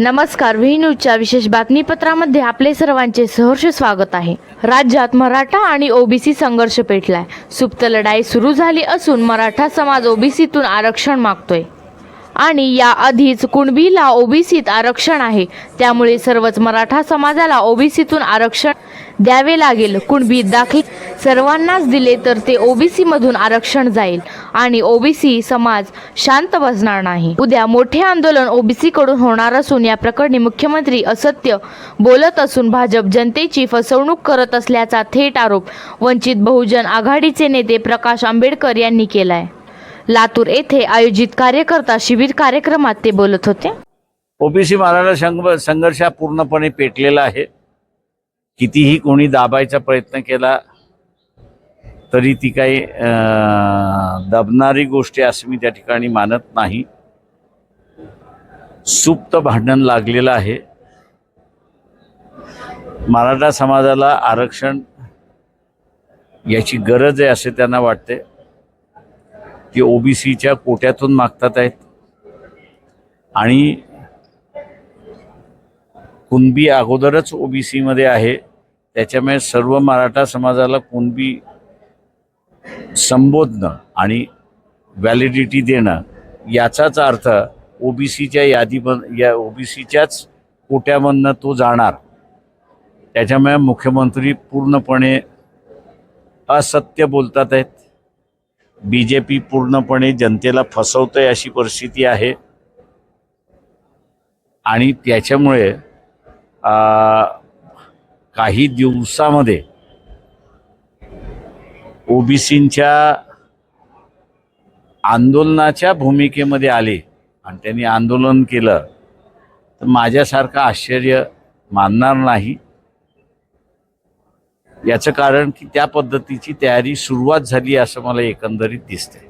नमस्कार व्ही न्यूजच्या विशेष बातमीपत्रामध्ये आपले सर्वांचे सहर्ष स्वागत आहे. राज्यात मराठा आणि ओबीसी संघर्ष पेटलाय. सुप्त लढाई सुरू झाली असून मराठा समाज ओबीसीतून आरक्षण मागतोय. आणि या आधीच कुणबीला ओबीसीत आरक्षण आहे. त्यामुळे सर्वच मराठा समाजाला ओबीसीतून आरक्षण द्यावे लागेल. कुणबी दाखल सर्वांनाच दिले तर ते ओबीसीमधून आरक्षण जाईल. आणि ओबीसी समाज शांत बसणार नाही. उद्या मोठे आंदोलन ओबीसीकडून होणार असून या प्रकरणी मुख्यमंत्री असत्य बोलत असून भाजप जनतेची फसवणूक करत असल्याचा थेट आरोप वंचित बहुजन आघाडीचे नेते प्रकाश आंबेडकर यांनी केलाय. लातूर येथे आयोजित कार्यकर्ता शिबिर कार्यक्रमात ते बोलत होते. ओबीसी मराठा संघ संघर्ष पूर्णपणे पेटलेला आहे. कितीही कोणी दाबायचा प्रयत्न केला तरी ती काही दबणारी गोष्टी असं मी त्या ठिकाणी मानत नाही. सुप्त भांडण लागलेलं आहे. मराठा समाजाला आरक्षण याची गरज आहे असे त्यांना वाटते जे ओबीसीच्या कोट्यातून मागतात आहेत. आणि कुणबी अगोदरच ओबीसीमध्ये आहे. त्याच्यामुळे सर्व मराठा समाजाला कुणबी संबोधणं आणि व्हॅलिडिटी देणं याचाच अर्थ ओबीसीच्या यादी या ओबीसीच्याच कोट्यामधनं तो जाणार. त्याच्यामुळे मुख्यमंत्री पूर्णपणे असत्य बोलतात आहेत. बी जे पी पूर्णपणे जनतेला फसवतंय अशी परिस्थिती आहे. आणि त्याच्यामुळे काही दिवसामध्ये ओबीसींच्या आंदोलनाच्या भूमिकेमध्ये आले आणि त्यांनी आंदोलन केलं तर माझ्यासारखं आश्चर्य मानणार नाही. याचं कारण की त्या पद्धतीची तयारी सुरुवात झाली असं मला एकंदरीत दिसते